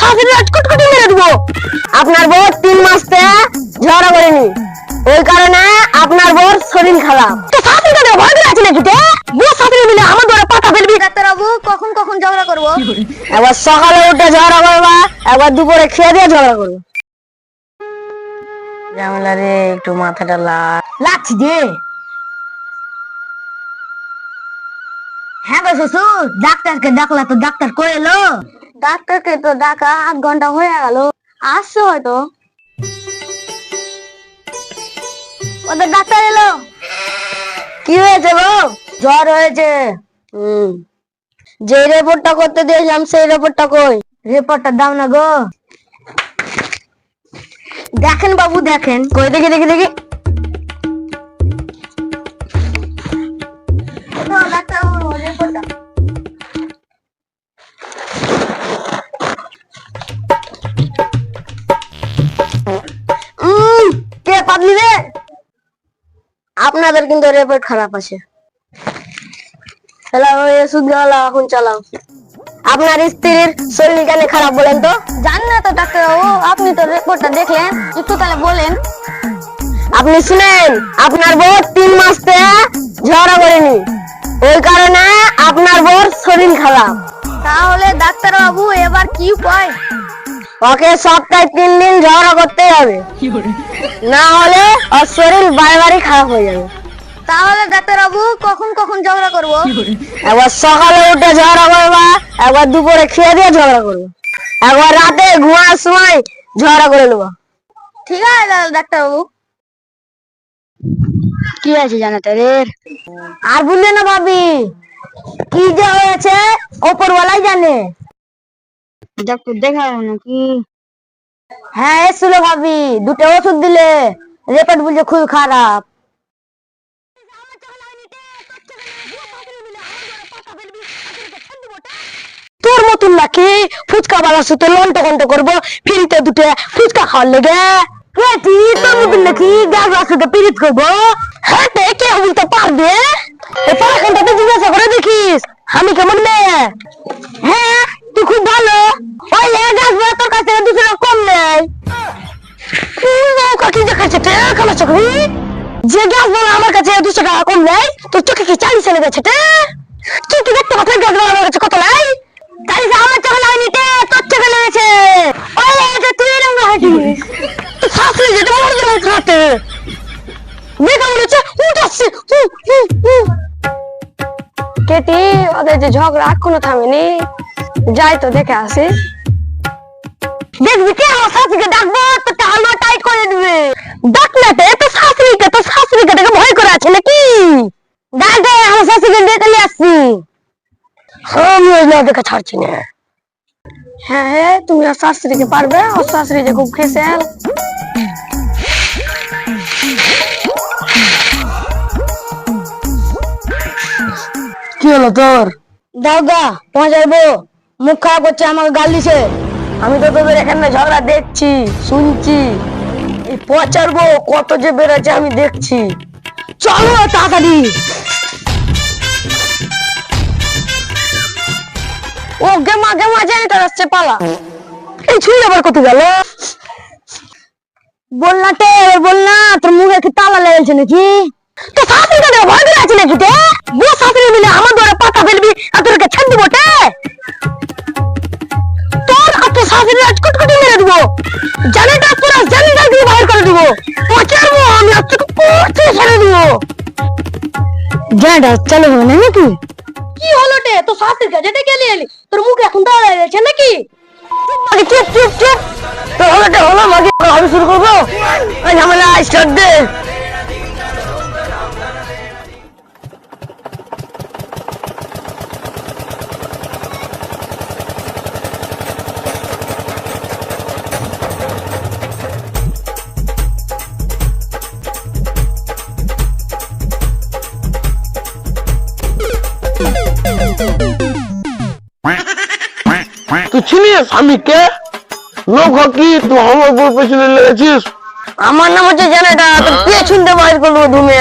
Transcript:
শাশুড়ি আজ মেরে দেবো। আপনার বউ তিন মাস ঝগড়া করেনি। ওই কারণে আপনার বউর শরীর খারাপ। তো ভয় আছে নাকি বউ শাশুড়ি মিলে আমার ঘরে পাতা ফেলবি। ডাক্তারবাবু কখন কখন ঝগড়া করব? একবার সকালে উঠে ঝগড়া করবা একবার দুপুরে খেয়ে দিয়ে ঝগড়া করব। ঝামেলা রে একটু মাথাটা লাগ লাগছি যে। হ্যাঁ গো শ্বশুর ডাক্তারকে ডাকলা তো ডাক্তার কই এলো ডাক্তারকে তো ডাকা আধ ঘণ্টা হয়ে গেল। আসছো হয়তো। ওদের ডাক্তার এলো। কি হয়েছে গো? জ্বর হয়েছে। হুম যে রিপোর্টটা করতে দিয়েছিলাম সেই রিপোর্টটা কই? রিপোর্টটা দাও না গো। দেখেন বাবু, দেখেন। কই? দেখি দেখি দেখি। পাতলি রে। আপনাদের কিন্তু রিপোর্ট খারাপ আছে। হ্যালো ওষুধ গাওয়ালা এখন চালাও। আপনার স্ত্রীর শরীর কেন খারাপ বলেন তো? জানি না তো ডাক্তারবাবু আপনি তো রিপোর্টটা দেখলেন। একটু তাহলে বলেন। আপনি শুনেন, আপনার বউ তিন মাস থেকে ঝগড়া করেনি। ওই কারণে আপনার বউর শরীর খারাপ। তাহলে ডাক্তারবাবু এবার কি উপায়? ওকে সপ্তাহে তিন দিন ঝগড়া করতে হবে। না হলে ওর শরীর বারে বারে খারাপ হয়ে যাবে। তাহলে ডাক্তারবাবু কখন কখন ঝগড়া করব? একবার সকালে উঠে ঝগড়া করবা একবার দুপুরে খেয়ে দিয়ে ঝগড়া করব। একবার রাতে ঘুমার সময় ঝগড়া করে নেব। ঠিক আছে ডাক্তারবাবু কি আছে জানাতে রে আর বললে না ভাবি কি যে হয়েছে ওপরওয়ালাই জানে। ডাক্তার দেখাবো নাকি হ্যাঁ এসছিল ভাবি, দুটো ওষুধ দিলে রেপেট বলছে খুব খারাপ। তোর মতন নাকি ফুচকা বালা সুতো লন্ট কন্ট করব, ফিরিতে দুটো ফুচকা খাওয়ার লেগে? কেটি তোর মতন নাকি গ্যাস বাসুতে পিরিত করব? হাতে কে বলতে পারবে? এই পড়াখানটাতে জিজ্ঞাসা করে দেখিস, আমি কেমন মেয়ে? যে গ্যাস আমার কাছে দুশো টাকা কম নেই, তোর চোখে কি চালিশ চলে গেছে তুই দেখতে আমার কাছে কত নাই? আমার চোখে লাগনি তে? তোর চোখে লেগেছে। ওদের যে ঝগড়া এখনও থামেনি। যাই তো, দেখে আসি। দেখবি কে? আমার শাশুড়িকে ডাকবো তো টানো টাইট করে দিবে। ডাক না তো এত শাশুড়িকে তো শাশুড়িকে দেখে ভয় করে আছে নাকি ডাক দে আমার শাশুড়িকে ডেকে নিয়ে আসছি দেখে ছাড়ছি না। হ্যাঁ হ্যাঁ তুমি আর শাশুড়িকে পারবে? ওর শাশুড়ি যে খুব খেসেল। কি হলো তোর? দাওগা পৌঁছাইবো মুখ খারাপ করছে আমাকে গাল দিছে। আমি তো তোদের এখানে ঝগড়া দেখছি শুনছি। এই পচারবো কত যে বেড়েছে আমি দেখছি। চলো তাড়াতাড়ি। গেমা গেমা জেনেটার আসছে পালা। এই ছুঁড়ে আবার কত গেল? বল না তে, বল না, তোর মুখে কি তালা লেগেছে নাকি? তো শাশুড়ি কাছে ভয় করে আছে নাকি তে? বউ শাশুড়ি মিলে আমার ঘরে পাতা ফেলবি আর তোরকে ছেড়ে দিব তে? তোর আর তোর শাশুড়ি আজ কুটকুটি মেরে দিব। জানিটা পুরো জানিটা দিয়ে বাইর করে দিব। পচারবো আমি আজ তোকে পড়তে ছেড়ে দিব। জানিটা চলে যাবে না নাকি? কি হলো তে তো শাশুড়ি কাছে ডেকে নিয়ে এলি? তোর মুখে এখন তালা লেগেছে নাকি? আরে চুপ চুপ চুপ। তো হলোটা হলো মাকে আমি শুরু করব? ওই ঝামেলা স্টার্ট দে। তুই চিনিস আমি কে? লোক কি? তুই আমার উপর পেছনে লেগেছিস? আমার নাম হচ্ছে জানাটা তোর পেছন দিয়ে বাইর করব ধুমে।